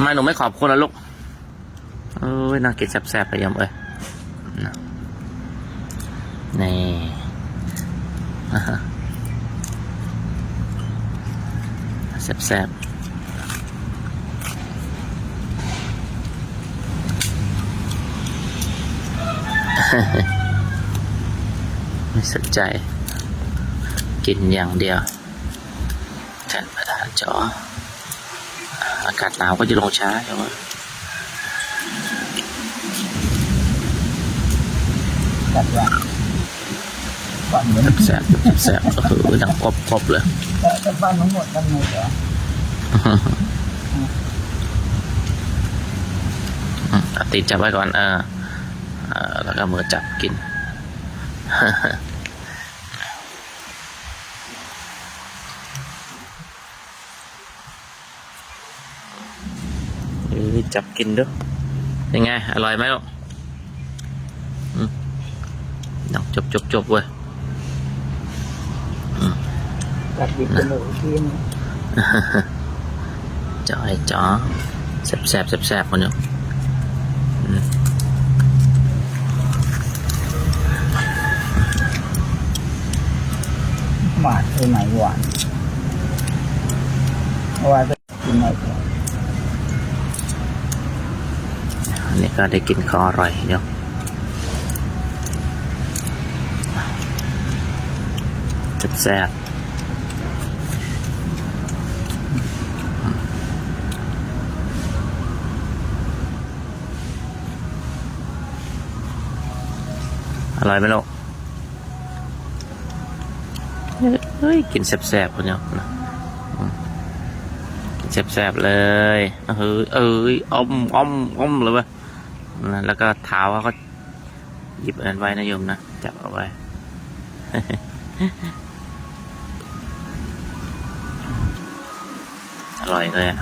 ทำไมหนูไม่ขอบคุณล่ะลูก เอ้ยน่ากินแซ่บๆไปยมเอ้ยนะนี่แซ่บๆไม่สนใจ กินอย่างเดียวแทนประธานจอ อากาศหนาวก็จะลงช้าใช่ไหมจัดว่าก่อนเหมือนแสบแสบก็คือดังกรอบกรอบเลยแต่แต่บ้านทั้งหมดกันเลยเหรออืมเอาตีนจับไว้ก่อนเออเออแล้วก็มือจับกิน เอ้ยจับกินด้วยยังไง อร่อยไหมลูกอืมดังจบจบจบเว้ยจัดดิบจมูกทีนึงจอยจ๋อแสบแสบแสบแสบคนเนี้ยหวานคือไหนหวานเพราะว่าจะกินไหนก่อ นอันนี้ก็ได้กินของอร่อยเนาะแซ่บอร่อยไหมลูกเฮ้ย กินแซ่บๆคนเนี้ยนะแซ่บๆเลย เออเอ้ยอ้อมอ้อมอ้อมเลยเว้ย นะแล้วก็เท้าเขาก็หยิบอันนั้นไว้นะโยมนะ จับเอาไว้ อร่อยเลยอะ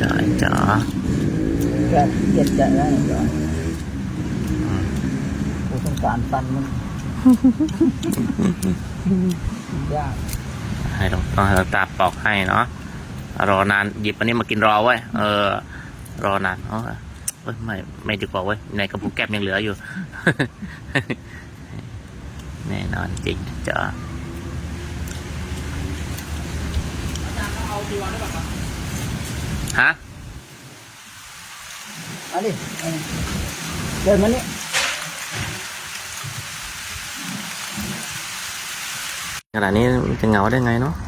จ๋อจ๋อก็เย็นใจแล้วก่อนกูสงสารฟันมันยากให้ต้องต้องให้หลวงตาปอกให้เนาะ รอนานหยิบอันนี้มากินรอไว้ยเออ รอนานเออเว้ยไม่ไม่ดีกว่าเว้ยในกระปุกแก้มยังเหลืออยู่ แน่นอนจริงจ๋อฮะเอาดิเอาดิเดินมานี่ขนาดนี้มันจะเหงาได้ไงเนาะอืม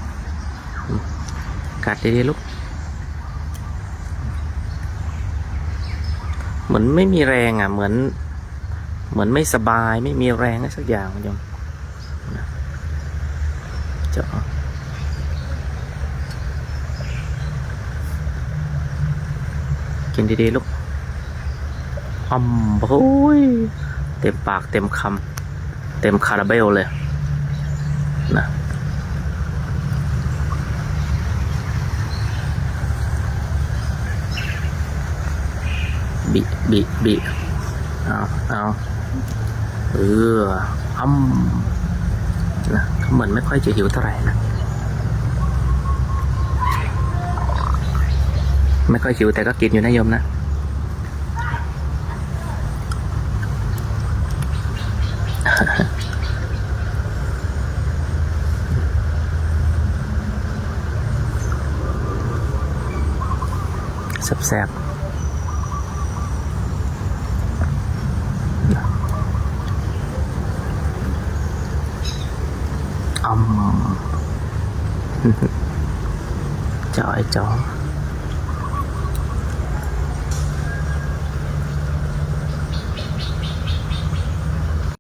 กัดดีๆลูก เหมือนไม่มีแรงอะ เหมือน เหมือนไม่สบายไม่มีแรงอะไรสักอย่างคุณผู้ชมจะกินดีๆลูกอมโอ้ยเต็มปากเต็มคำเต็มคาราเบลเลยนะ บิบิบิเอาเอาเอออ้ำนะเขาเหมือนไม่ค่อยจะหิวเท่าไหร่นะ ไม่ค่อยหิวแต่ก็กินอยู่นะโยมนะแซ่บๆ อมจอยจอ